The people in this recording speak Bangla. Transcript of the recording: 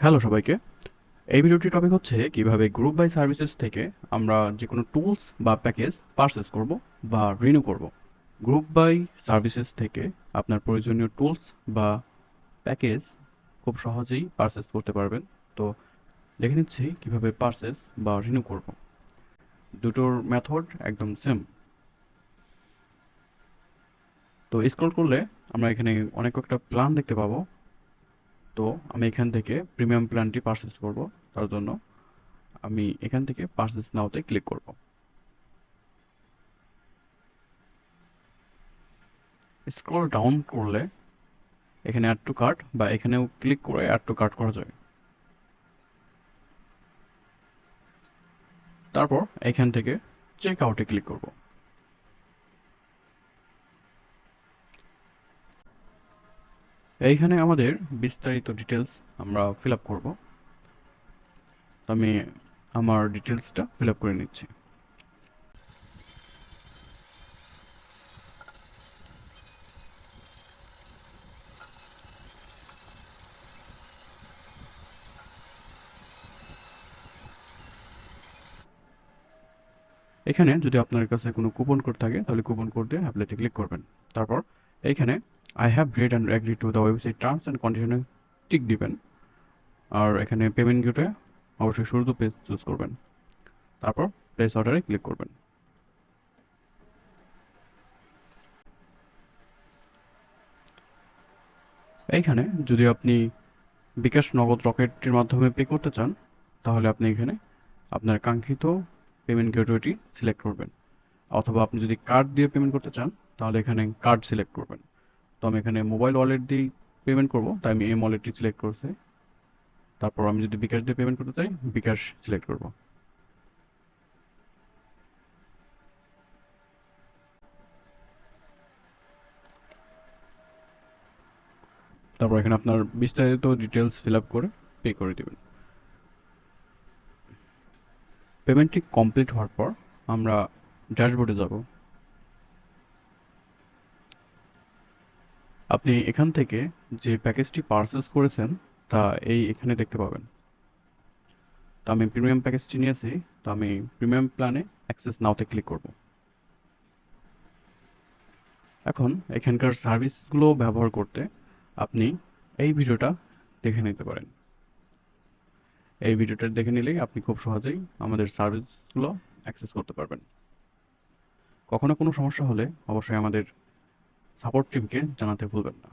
হ্যালো সবাইকে। এই ভিডিওটির টপিক হচ্ছে কীভাবে গ্রুপ বাই সার্ভিসেস থেকে আমরা যে কোনো টুলস বা প্যাকেজ পারচেস করব বা রিনিউ করব। গ্রুপ বাই সার্ভিসেস থেকে আপনার প্রয়োজনীয় টুলস বা প্যাকেজ খুব সহজেই পারচেস করতে পারবেন। তো দেখে নিচ্ছি কীভাবে পারচেস বা রিনিউ করব। দুটোর মেথড একদম সেম তো স্ক্রল করলে আমরা এখানে অনেক কয়েকটা প্ল্যান দেখতে পাবো। তো আমি এখান থেকে প্রিমিয়াম প্ল্যানটি পারচেস করব। তার জন্য আমি এখান থেকে পারচেস নাওতে ক্লিক করব। স্ক্রল ডাউন করলে এখানে অ্যাড টু কার্ট বা এখানেও ক্লিক করে অ্যাড টু কার্ট করা যায়। তারপর এখান থেকে চেক আউটে ক্লিক করব। এইখানে আমাদের বিস্তারিত ডিটেলস আমরা ফিল আপ করব। আমি আমার ডিটেলসটা ফিল আপ করে নিচ্ছি। এখানে যদি আপনার কাছে কোনো কুপন কোড থাকে, তাহলে কুপন কোড দিয়ে অ্যাপ্লাইতে ক্লিক করবেন। তারপর এইখানে I have read and agree to the website terms and কন্ডিশনে টিক দিবেন। আর এখানে পেমেন্ট গেটে অবশ্যই শুরুতে পেজ চুজ করবেন। তারপর প্লেস অর্ডারে ক্লিক করবেন। এইখানে যদি আপনি বিকাশ নগদ রকেটটির মাধ্যমে পে করতে চান, তাহলে আপনি এখানে আপনার কাঙ্ক্ষিত পেমেন্ট গেটওয়েটি সিলেক্ট করবেন। অথবা আপনি যদি কার্ড দিয়ে পেমেন্ট করতে চান, তাহলে এখানে কার্ড সিলেক্ট করবেন। তো আমি এখানে মোবাইল ওয়ালেট দিয়ে পেমেন্ট করব, তাই আমি এম ওয়ালেটটি সিলেক্ট করছি। তারপর আমি যদি বিকাশ দিয়ে পেমেন্ট করতে চাই, বিকাশ সিলেক্ট করব। তারপর এখানে আপনার বিস্তারিত ডিটেলস ফিল আপ করে পে করে দেবেন। পেমেন্টটি কমপ্লিট হওয়ার পর আমরা ড্যাশবোর্ডে যাব। আপনি এখান থেকে যে প্যাকেজটি পারচেস করেছেন, তা এই এখানে দেখতে পাবেন। তো আমি প্রিমিয়াম প্যাকেজটি নিয়েছি তো আমি প্রিমিয়াম প্ল্যানে অ্যাক্সেস নাওতে ক্লিক করব। এখন এখানকার সার্ভিসগুলো ব্যবহার করতে আপনি এই ভিডিওটা দেখে নিতে পারেন। এই ভিডিওটা দেখে নিলেই আপনি খুব সহজেই আমাদের সার্ভিসগুলো অ্যাক্সেস করতে পারবেন। কখনো কোনো সমস্যা হলে অবশ্যই আমাদের সাপোর্ট টিমকে জানাতে ভুলবেন না।